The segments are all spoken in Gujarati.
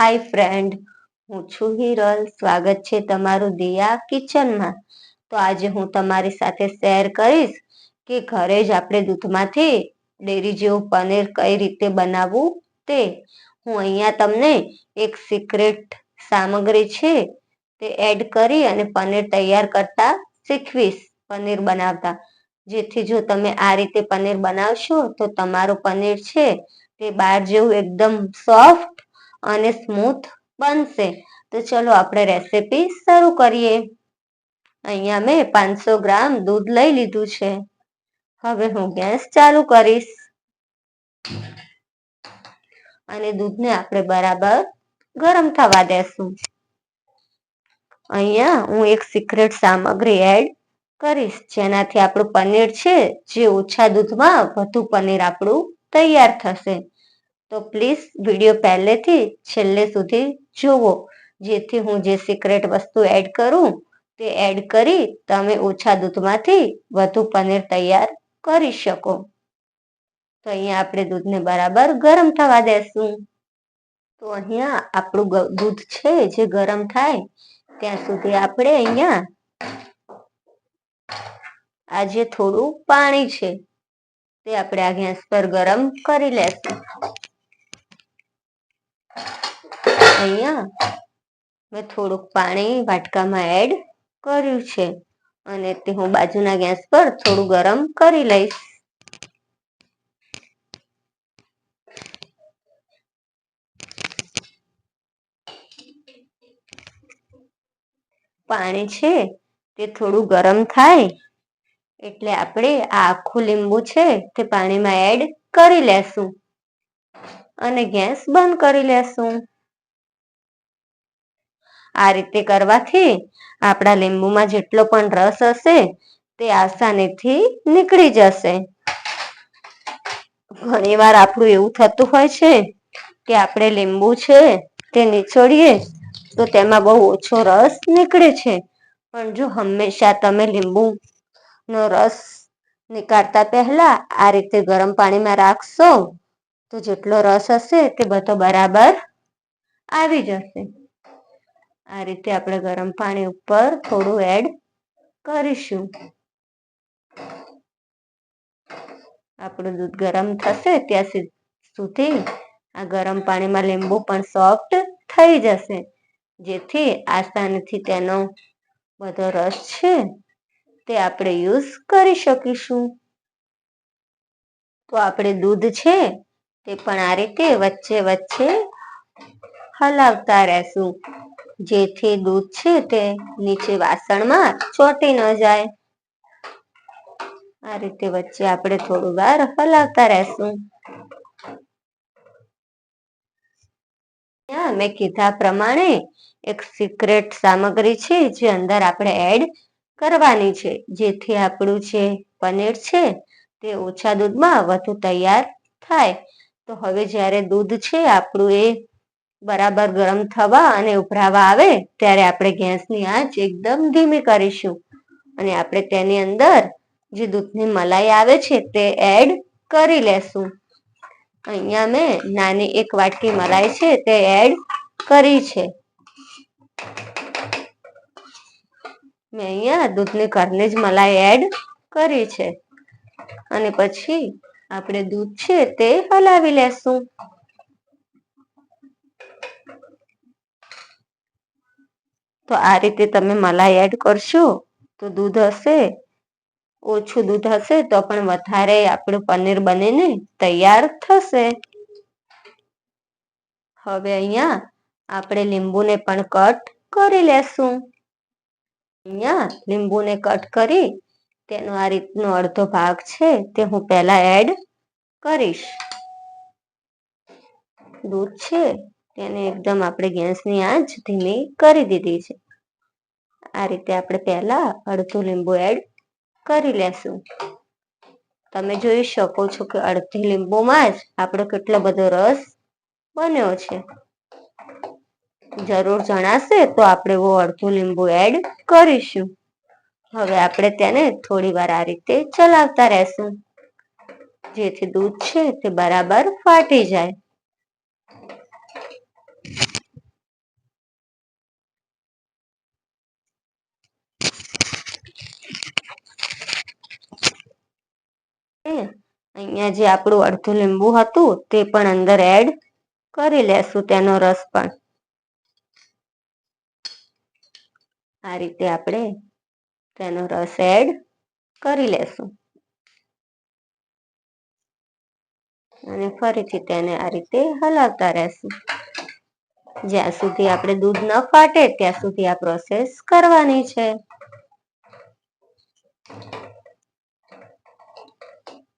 હાય ફ્રેન્ડ હું છું હિરલ. સ્વાગત છે તમારું દિયા કિચનમાં. તો આજે હું તમારી સાથે શેર કરીશ કે ઘરે જ આપણે દૂધમાંથી ડેરી જેવું પનીર કઈ રીતે બનાવવું તે. હું અહીંયા તમને એક સિક્રેટ સામગ્રી છે તે એડ કરી અને પનીર તૈયાર કરતા શીખવીશ. પનીર બનાવતા. જેથી જો તમે આ રીતે પનીર બનાવશો તો તમારું પનીર છે તે બહાર જેવું એકદમ સોફ્ટ અને સ્મૂથ બનશે. તો ચલો આપણે રેસીપી શરૂ કરીએ. અહીંયા મેં પાંચસો ગ્રામ દૂધ લઈ લીધું છે. હવે હું ગેસ ચાલુ કરીશ. અને દૂધને આપણે બરાબર ગરમ થવા દેશું. અહીંયા હું એક સિક્રેટ સામગ્રી એડ કરીશ. જેનાથી આપણું પનીર છે, જે ઓછા દૂધમાં વધુ પનીર આપણું તૈયાર થશે. તો પ્લીઝ વીડિયો પહેલેથી છેલ્લે સુધી જુઓ. જેથી હું જે સિક્રેટ વસ્તુ એડ કરું, તે એડ કરી તમે ઓછા દૂધમાંથી વધુ પનીર તૈયાર કરી શકો. તો અહીંયા આપણે દૂધને બરાબર ગરમ થવા દેશું. તો અહીંયા આપણું દૂધ છે જે ગરમ થાય, ત્યાં સુધી આપણે અહીંયા આ જે થોડું પાણી છે, તે આપણે આ ગેસ પર ગરમ કરી લેશું. અહીંયા મેં થોડુંક પાણી વાટકામાં એડ કર્યું છે. અને તે હું બાજુના ગેસ પર થોડું ગરમ કરી લઈશ. પાણી છે તે થોડું ગરમ થાય એટલે આપણે આ આખું લીંબુ છે તે પાણીમાં એડ કરી લેશું. અને ગેસ બંધ કરી લેશું. આ રીતે કરવાથી આપણા લીંબુમાં જેટલો પણ રસ હશે તે આસાનીથી નીકળી જશે. ઘણીવાર આપણું એવું થતું હોય છે કે આપણે લીંબુ છે તે નીચોડીએ તો તેમાં બહુ ઓછો રસ નીકળે છે. પણ જો હંમેશા તમે લીંબુ નો રસ નીકાળતા પહેલા આ રીતે ગરમ પાણીમાં રાખશો તો જેટલો રસ હશે તે બધો બરાબર આવી જશે. આ રીતે આપણે ગરમ પાણી ઉપર થોડું એડ કરીશું. આપણું દૂધ ગરમ થશે ત્યાં સુધી આ ગરમ પાણીમાં લીંબુ પણ સોફ્ટ થઈ જશે. જેથી આસાનીથી તેનો બધો રસ છે તે આપણે યુઝ કરી શકીશું. તો આપણે દૂધ છે તે પણ આ રીતે વચ્ચે વચ્ચે હલાવતા રહેશું. જેથી દૂધ છે તે નીચે વાસણમાં ચોટી ન જાય. આ રીતે વચ્ચે આપણે થોડું વાર હલાવતા રહેશું. મેં કીધા પ્રમાણે એક સિક્રેટ સામગ્રી છે જે અંદર આપણે એડ કરવાની છે. જેથી આપણું જે પનીર છે તે ઓછા દૂધમાં વધુ તૈયાર થાય. તો હવે જ્યારે દૂધ છે આપણું એ બરાબર ગરમ થવા અને ઉભરાવા આવે, ત્યારે આપણે ગેસની આંચ એકદમ ધીમી કરીશું. અને આપણે તેની અંદર જે દૂધની મલાઈ આવે છે તે એડ કરી લેશું. અહીંયા મેં નાની એક વાટકી મલાઈ છે તે એડ કરી છે. મેં અહીંયા દૂધની ઘરની જ મલાઈ એડ કરી છે. અને પછી આપણે દૂધ છે તે હલાવી લેશું. તો આ રીતે તમે મલાઈ એડ કરશો, તો દૂધ હશે, ઓછું દૂધ હશે તો પણ વધારે આપણું પનીર બનીને તૈયાર થશે. હવે અહીંયા આપણે લીંબુને પણ કટ કરી લેશું. અહીંયા લીંબુને કટ કરી, તેનો આ રીતનો અડધો ભાગ છે તે હું પહેલા એડ કરીશ. દૂધ છે. તેને એકદમ આપણે ગેસની આંચ ધીમી કરી દીધી છે. આ રીતે આપણે પહેલા અડધું લીંબુ એડ કરી લેશું. તમે જોઈ શકો છો કે અડધી લીંબુમાં જ આપણો કેટલો બધો રસ બન્યો છે. જરૂર જણાશે તો આપણે એવો અડધું લીંબુ એડ કરીશું. હવે આપણે તેને થોડી વાર આ રીતે ચલાવતા રહેશું. જેથી દૂધ છે તે બરાબર ફાટી જાય. અહીંયા જે આપણું અડધું લીંબુ હતું તે પણ અંદર એડ કરી લેશું, તેનો રસ પણ. આ રીતે આપણે તેનો રસ એડ કરી લેશું. અને ફરીથી તેને આ રીતે હલાવતા રહેશું. જ્યાં સુધી આપણે દૂધ ન ફાટે, ત્યાં સુધી આ પ્રોસેસ કરવાની છે.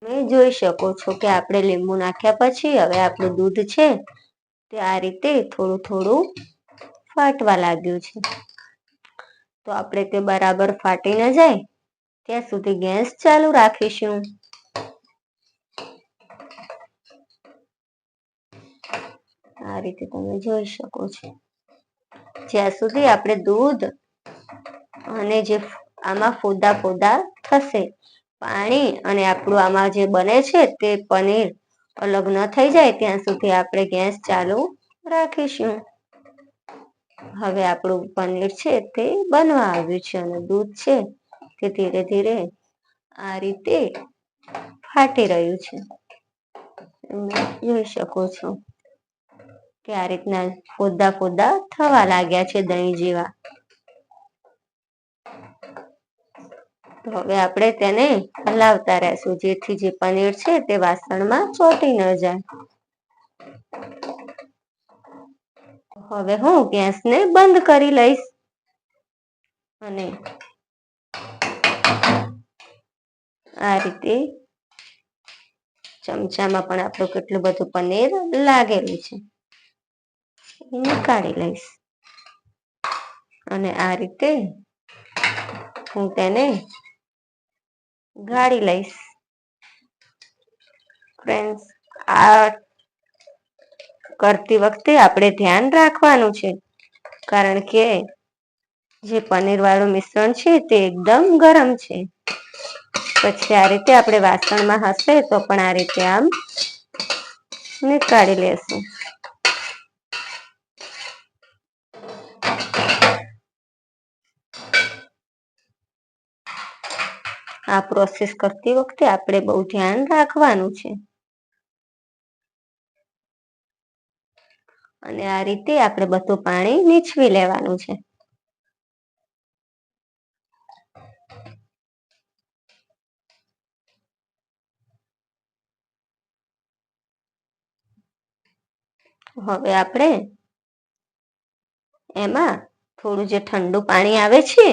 તમે જોઈ શકો છો કે આપણે લીંબુ નાખ્યા પછી હવે આપણું દૂધ છે તે આ રીતે થોડું થોડું ફાટવા લાગ્યું છે. તો આપણે તે બરાબર ફાટી ન જાય ત્યાં સુધી ગેસ ચાલુ રાખીશું. આ રીતે તમે જોઈ શકો છો. જ્યાં સુધી આપણે દૂધ અને જે આમાં ફોદા ફોદા થશે પાણી અને આપણું આમાં જે બને છે તે પનીર અલગ ન થઈ જાય ત્યાં સુધી આપણે ગેસ ચાલુ રાખીશું. હવે આપણું પનીર છે તે બનવા આવ્યું છે અને દૂધ છે તે ધીરે ધીરે આ રીતે ફાટી રહ્યું છે. તમે જોઈ શકો છો કે આ રીતના ફોદા ફોદા થવા લાગ્યા છે દહીં જેવા. તો હવે આપણે તેને હલાવતા રહેશું. જેથી જે પનીર છે તે વાસણમાં ચોટી ન જાય. હવે હું ગેસને બંધ કરી લઈશ. અને આ રીતે ચમચામાં પણ આપણું કેટલું બધું પનીર લાગેલું છે. નીકાળી લઈશ. અને આ રીતે હું તેને ગાળી લઈશ. ફ્રેન્ડ્સ આ કરતી વખતે આપણે ધ્યાન રાખવાનું છે. કારણ કે જે પનીર વાળું મિશ્રણ છે તે એકદમ ગરમ છે. પછી આ રીતે આપણે વાસણમાં હશે તો પણ આ રીતે આમ નીકાળી લેશું. આ પ્રોસેસ કરતી વખતે આપણે બહુ ધ્યાન રાખવાનું છે. અને આ રીતે આપણે બધું પાણી નીચવી લેવાનું છે. હવે આપણે એમાં થોડું જે ઠંડુ પાણી આવે છે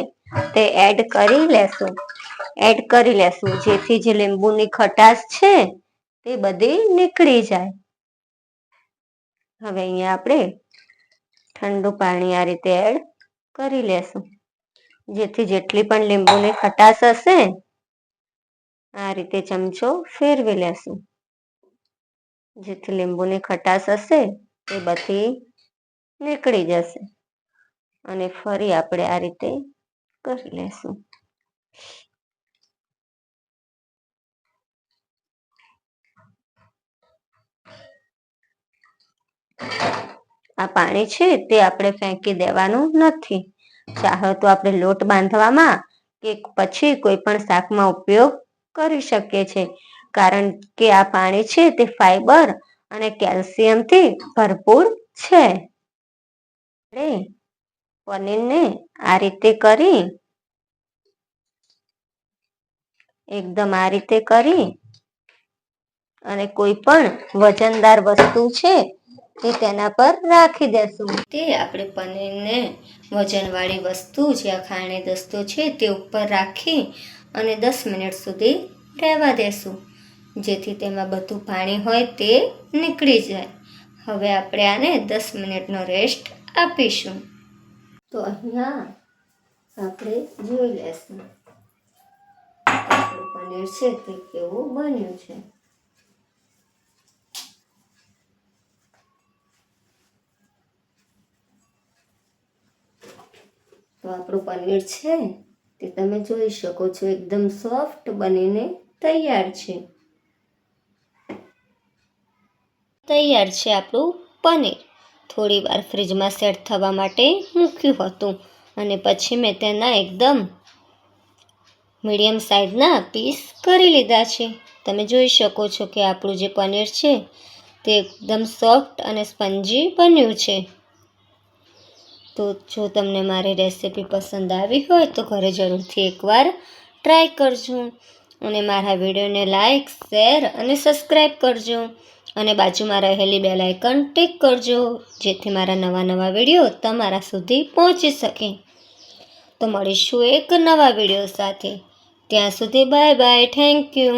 તે એડ કરી લેશું. એડ કરી લેશું. જેથી જે લીંબુની ખટાશ છે, તે બધી નીકળી જાય. હવે અહીંયા આપણે ઠંડુ પાણી આ રીતે એડ કરી લેશું. જેથી જેટલી પણ લીંબુની ખટાશ હશે, આ રીતે ચમચો ફેરવી લેશું. જેથી લીંબુની ખટાશ હશે એ બધી નીકળી જશે. અને ફરી આપણે આ રીતે કરી લેશું. આ પાણી છે તે આપણે ફેંકી દેવાનું નથી. ચાહો તો આપણે લોટ બાંધવામાં કે પછી કોઈ પણ શાકમાં ઉપયોગ કરી શકીએ છીએ. કારણ કે આ પાણી છે તે ફાઈબર અને કેલ્શિયમથી ભરપૂર છે. પનીરને આ રીતે કરી એકદમ આ રીતે કરી અને કોઈ પણ વજનદાર વસ્તુ છે તે તેના પર રાખી દેશું. તે આપણે પનીરને વજનવાળી વસ્તુ જે ખાણી દસ્તો છે તે ઉપર રાખી અને દસ મિનિટ સુધી રહેવા દેશું. જેથી તેમાં બધું પાણી હોય તે નીકળી જાય. હવે આપણે આને દસ મિનિટનો રેસ્ટ આપીશું. તો અહીંયા આપણે જોઈ લેશું. પનીર છે તે કેવું બન્યું છે. આપણું પનીર છે તે તમે જોઈ શકો છો, એકદમ સોફ્ટ બનીને તૈયાર છે. તૈયાર છે આપણું પનીર. થોડી વાર ફ્રીજમાં સેટ થવા માટે મૂક્યું હતું અને પછી મેં તેના એકદમ મીડિયમ સાઇઝના પીસ કરી લીધા છે. તમે જોઈ શકો છો કે આપણું જે પનીર છે તે એકદમ સોફ્ટ અને સ્પંજી બન્યું છે. તો જો તમને મારી રેસિપી પસંદ આવી હોય તો ઘરે જરૂરથી એકવાર ટ્રાય કરજો અને મારા વિડીયોને લાઈક શેર અને સબસ્ક્રાઈબ કરજો અને બાજુમાં રહેલી બેલ આઇકન ટિક કરજો જેથી મારા નવા નવા વીડિયો તમારા સુધી પહોંચી શકે. તો મળીશું એક નવા વીડિયો સાથે. ત્યાં સુધી બાય બાય, થેન્ક યુ.